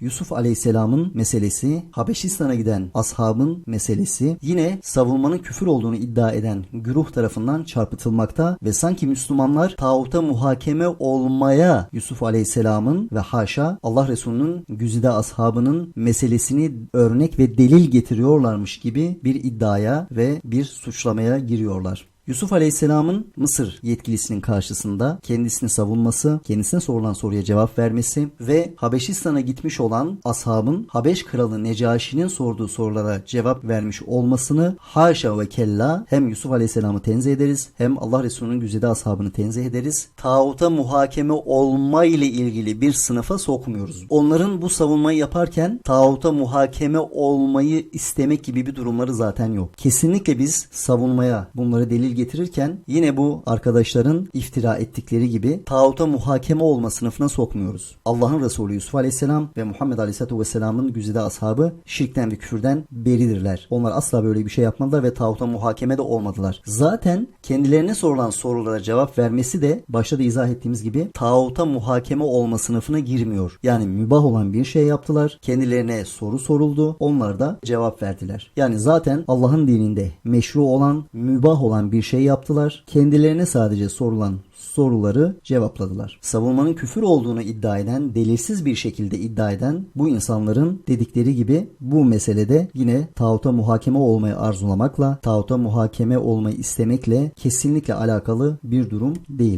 Yusuf Aleyhisselam'ın meselesi, Habeşistan'a giden ashabın meselesi yine savunmanın küfür olduğunu iddia eden güruh tarafından çarpıtılmakta ve sanki Müslümanlar tağuta muhakeme olmaya Yusuf Aleyhisselam'ın ve haşa Allah Resulü'nün güzide ashabının meselesini örnek ve delil getiriyorlarmış gibi bir iddiaya ve bir suçlamaya giriyorlar. Yusuf Aleyhisselam'ın Mısır yetkilisinin karşısında kendisini savunması, kendisine sorulan soruya cevap vermesi ve Habeşistan'a gitmiş olan ashabın Habeş kralı Necaşi'nin sorduğu sorulara cevap vermiş olmasını haşa ve kella hem Yusuf Aleyhisselam'ı tenzih ederiz hem Allah Resulü'nün güzide ashabını tenzih ederiz. Tağuta muhakeme olma ile ilgili bir sınıfa sokmuyoruz. Onların bu savunmayı yaparken tağuta muhakeme olmayı istemek gibi bir durumları zaten yok. Kesinlikle biz savunmaya bunları delil getirirken yine bu arkadaşların iftira ettikleri gibi tağuta muhakeme olma sınıfına sokmuyoruz. Allah'ın Resulü Yusuf Aleyhisselam ve Muhammed Aleyhisselatü Vesselam'ın güzide ashabı şirkten ve küfürden beridirler. Onlar asla böyle bir şey yapmadılar ve tağuta muhakeme de olmadılar. Zaten kendilerine sorulan sorulara cevap vermesi de başta da izah ettiğimiz gibi tağuta muhakeme olma sınıfına girmiyor. Yani mübah olan bir şey yaptılar. Kendilerine soru soruldu. Onlar da cevap verdiler. Yani zaten Allah'ın dininde meşru olan, mübah olan bir şey yaptılar. Kendilerine sadece sorulan soruları cevapladılar. Savunmanın küfür olduğunu iddia eden, delilsiz bir şekilde iddia eden bu insanların dedikleri gibi bu meselede yine tağuta muhakeme olmayı arzulamakla, tağuta muhakeme olmayı istemekle kesinlikle alakalı bir durum değil.